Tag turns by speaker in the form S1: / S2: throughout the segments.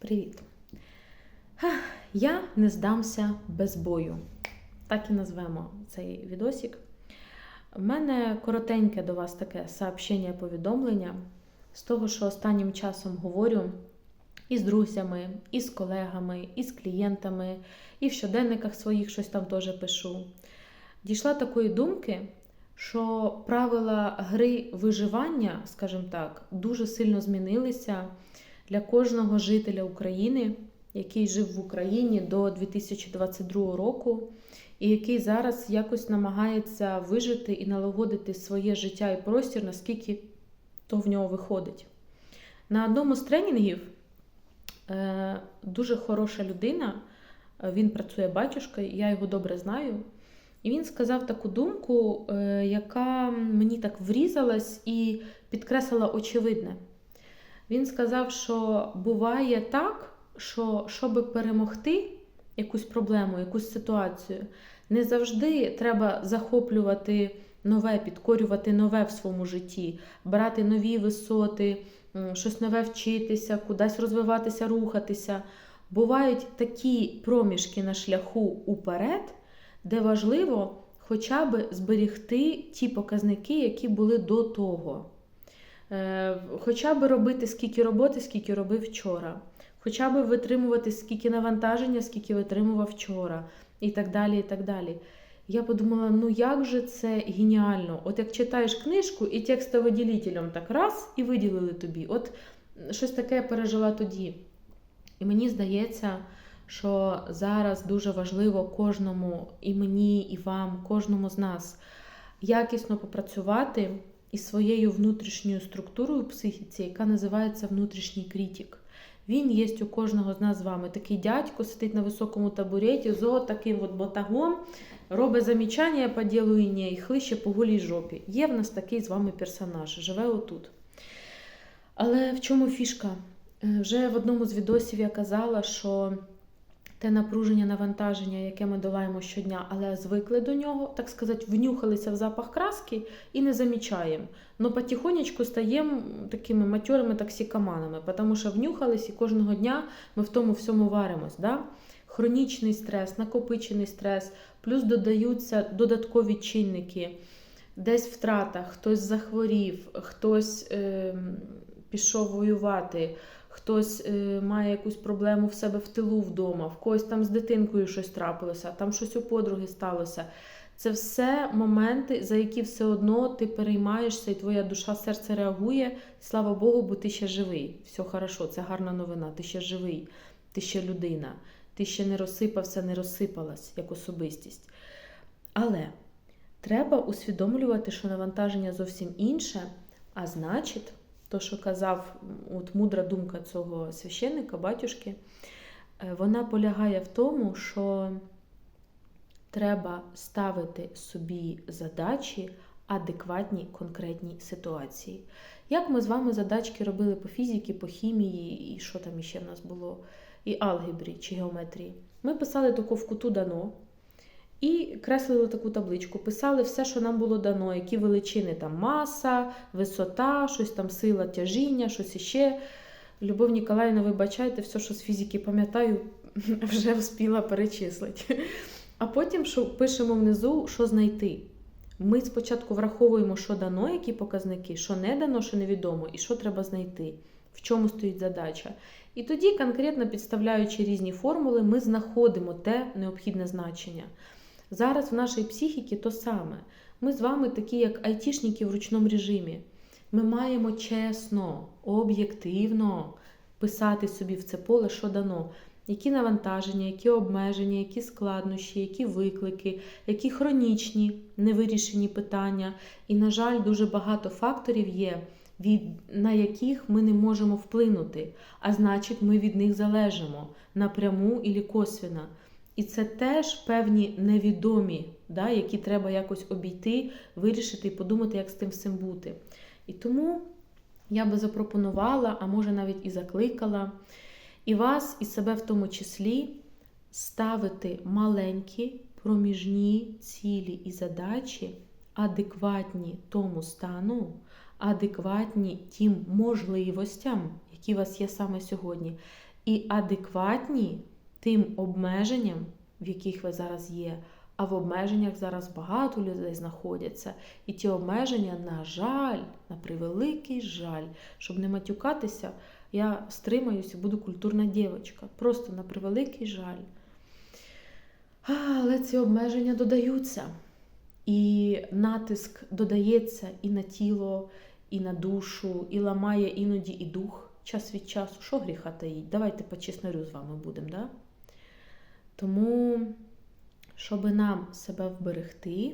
S1: Привіт! Я не здамся без бою. Так і назвемо цей відосик. У мене коротеньке до вас таке сообщення, повідомлення з того, що останнім часом говорю і з друзями, і з колегами, і з клієнтами, і в щоденниках своїх щось там теж пишу. Дійшла такої думки, що правила гри виживання, скажімо так, дуже сильно змінилися для кожного жителя України, який жив в Україні до 2022 року, і який зараз якось намагається вижити і налагодити своє життя і простір, наскільки то в нього виходить. На одному з тренінгів е, дуже хороша людина, е, він працює батюшкою, я його добре знаю. І він сказав таку думку, е, яка мені так врізалась і підкреслила очевидне. Він сказав, що буває так, що щоб перемогти якусь проблему, якусь ситуацію, не завжди треба захоплювати нове, підкорювати нове в своєму житті, брати нові висоти, щось нове вчитися, кудись розвиватися, рухатися. Бувають такі проміжки на шляху уперед, де важливо хоча б зберігти ті показники, які були до того. Е, хоча б робити скільки роботи, скільки робив вчора. Хоча б витримувати скільки навантаження, скільки витримував вчора, і так далі. і так далі. Я подумала, ну як же це геніально! От як читаєш книжку і текстоводілителем так раз і виділили тобі. От щось таке я пережила тоді. І мені здається, що зараз дуже важливо кожному, і мені, і вам, кожному з нас якісно попрацювати із своєю внутрішньою структурою в психіці, яка називається внутрішній критик. Він є у кожного з нас з вами. Такий дядько сидить на високому табуреті, з таким от ботагом, робить замічання по ділу і ні, і хлище по голій жопі. Є в нас такий з вами персонаж, живе отут. Але в чому фішка? Е, вже в одному з відосів я казала, що те напруження, навантаження, яке ми долаємо щодня, але звикли до нього, так сказати, внюхалися в запах краски і не замічаємо. Но потихонечку стаємо такими матьорими токсикоманами, тому що внюхались і кожного дня ми в тому всьому варимось. Да? Хронічний стрес, накопичений стрес, плюс додаються додаткові чинники, десь втрата, хтось захворів, хтось е, пішов воювати хтось е, має якусь проблему в себе в тилу вдома, в когось там з дитинкою щось трапилося, там щось у подруги сталося. Це все моменти, за які все одно ти переймаєшся, і твоя душа, серце реагує. Слава Богу, бо ти ще живий. Все хорошо, це гарна новина. Ти ще живий, ти ще людина, ти ще не розсипався, не розсипалась як особистість. Але треба усвідомлювати, що навантаження зовсім інше, а значить, то, що казав, от мудра думка цього священника, батюшки, е, вона полягає в тому, що треба ставити собі задачі адекватній конкретній ситуації. Як ми з вами задачки робили по фізиці, по хімії, і що там іще в нас було, і алгебрі чи геометрії. Ми писали таку в дано. І креслили таку табличку, писали все, що нам було дано, які величини там маса, висота, щось там сила тяжіння, щось іще. Любов Ніколаївна, вибачайте, все, що з фізики пам'ятаю, вже вспіла перечислити. А потім що пишемо внизу, що знайти. Ми спочатку враховуємо, що дано, які показники, що не дано, що невідомо, і що треба знайти, в чому стоїть задача. І тоді, конкретно підставляючи різні формули, ми знаходимо те необхідне значення. Зараз в нашій психіці то саме. Ми з вами такі, як айтішники в ручному режимі. Ми маємо чесно, об'єктивно писати собі в це поле, що дано. Які навантаження, які обмеження, які складнощі, які виклики, які хронічні невирішені питання. І, на жаль, дуже багато факторів є, від, на яких ми не можемо вплинути, а значить, ми від них залежимо напряму і косвіно. І це теж певні невідомі, да, які треба якось обійти, вирішити і подумати, як з тим всім бути. І тому я би запропонувала, а може навіть і закликала, і вас, і себе в тому числі ставити маленькі проміжні цілі і задачі, адекватні тому стану, адекватні тим можливостям, які у вас є саме сьогодні. і адекватні тим обмеженням, в яких ви зараз є. А в обмеженнях зараз багато людей знаходяться. І ті обмеження, на жаль, на превеликий жаль, щоб не матюкатися, я стримаюся, буду культурна дівчинка. Просто на превеликий жаль. Але ці обмеження додаються. І натиск додається і на тіло, і на душу, і ламає іноді і дух час від часу. Що гріха таїть? Давайте по чеснарю з вами будемо. Да? Тому, щоб нам себе вберегти,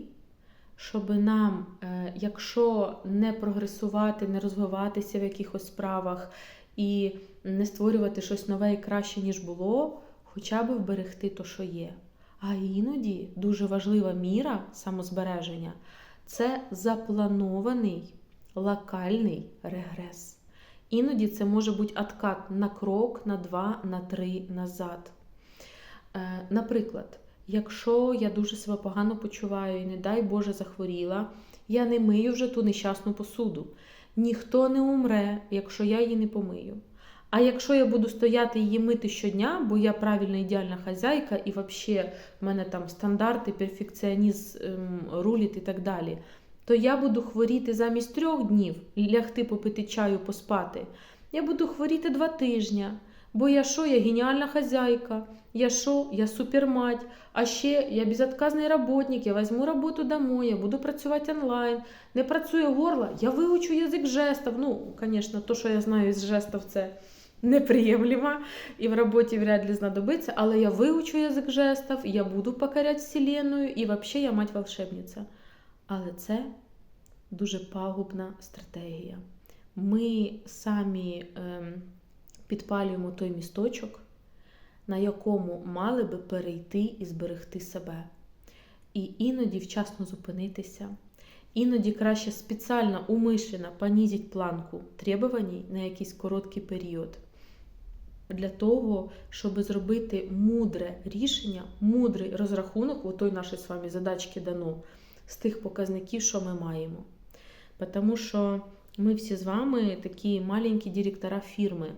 S1: щоб нам, е, якщо не прогресувати, не розвиватися в якихось справах і не створювати щось нове і краще, ніж було, хоча б вберегти то, що є. А іноді дуже важлива міра самозбереження це запланований локальний регрес. Іноді це може бути откат на крок, на два, на три назад. Е, Наприклад, якщо я дуже себе погано почуваю і, не дай Боже, захворіла, я не мию вже ту нещасну посуду. Ніхто не умре, якщо я її не помию. А якщо я буду стояти її мити щодня, бо я правильна ідеальна хазяйка, і взагалі в мене там стандарти, перфекціонізм ем, рулить і так далі, то я буду хворіти замість трьох днів, лягти попити чаю, поспати. Я буду хворіти два тижні. Бо я що, я геніальна хазяйка, я що, я супермать, а ще я безотказний работник, я візьму роботу домой, я буду працювати онлайн. Не працює горло, я вивчу язик жестів. Ну, звісно, то, що я знаю із жестів, це неприємлемо і в роботі вряд ли знадобиться, але я вивчу язик жестів, я буду покоряти Вселенную і взагалі я мать волшебниця. Але це дуже пагубна стратегія. Ми самі ем, підпалюємо той місточок, на якому мали би перейти і зберегти себе. І іноді вчасно зупинитися. Іноді краще спеціально умишлено понизити планку требувань на якийсь короткий період. Для того, щоб зробити мудре рішення, мудрий розрахунок, у той нашій з вами задачки дано, з тих показників, що ми маємо. Тому що ми всі з вами такі маленькі директора фірми.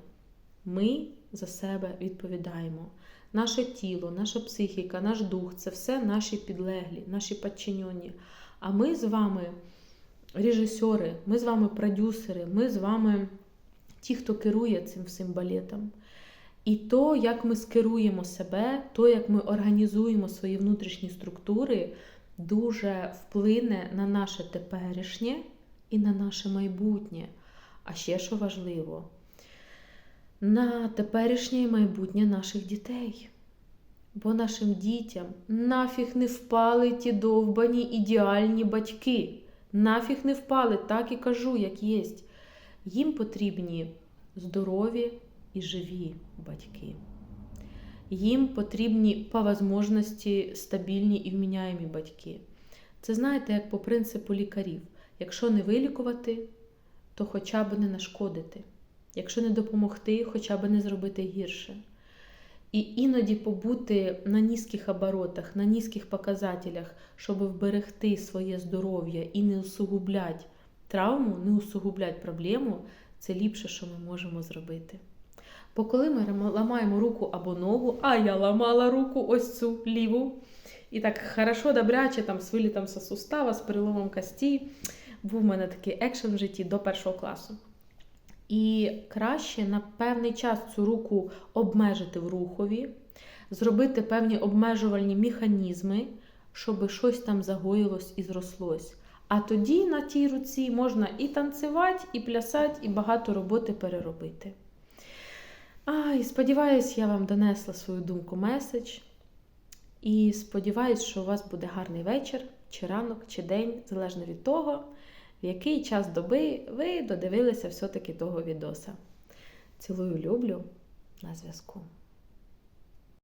S1: Ми за себе відповідаємо. Наше тіло, наша психіка, наш дух це все наші підлеглі, наші підчинені. А ми з вами режисери, ми з вами продюсери, ми з вами ті, хто керує цим всім балетом. І то, як ми скеруємо себе, то, як ми організуємо свої внутрішні структури, дуже вплине на наше теперішнє і на наше майбутнє. А ще що важливо, на теперішнє і майбутнє наших дітей. Бо нашим дітям нафіг не впали ті довбані ідеальні батьки. Нафіг не впали, так і кажу, як єсть. Їм потрібні здорові і живі батьки. Їм потрібні по можливості стабільні і вміняємі батьки. Це знаєте, як по принципу лікарів. Якщо не вилікувати, то хоча б не нашкодити. Якщо не допомогти, хоча б не зробити гірше. І іноді побути на низьких оборотах, на низьких показателях, щоб вберегти своє здоров'я і не усугублять травму, не усугублять проблему, це ліпше, що ми можемо зробити. Бо коли ми ламаємо руку або ногу, а я ламала руку ось цю ліву, і так хорошо, добряче, там з вилітом сустава, з переломом кості, був у мене такий екшен в житті до першого класу. І краще на певний час цю руку обмежити в рухові, зробити певні обмежувальні механізми, щоб щось там загоїлось і зрослось. А тоді на тій руці можна і танцювати, і плясати, і багато роботи переробити. А, і сподіваюсь, я вам донесла свою думку меседж. І сподіваюсь, що у вас буде гарний вечір, чи ранок, чи день, залежно від того в який час доби ви додивилися все-таки того відоса. Цілую, люблю на зв'язку.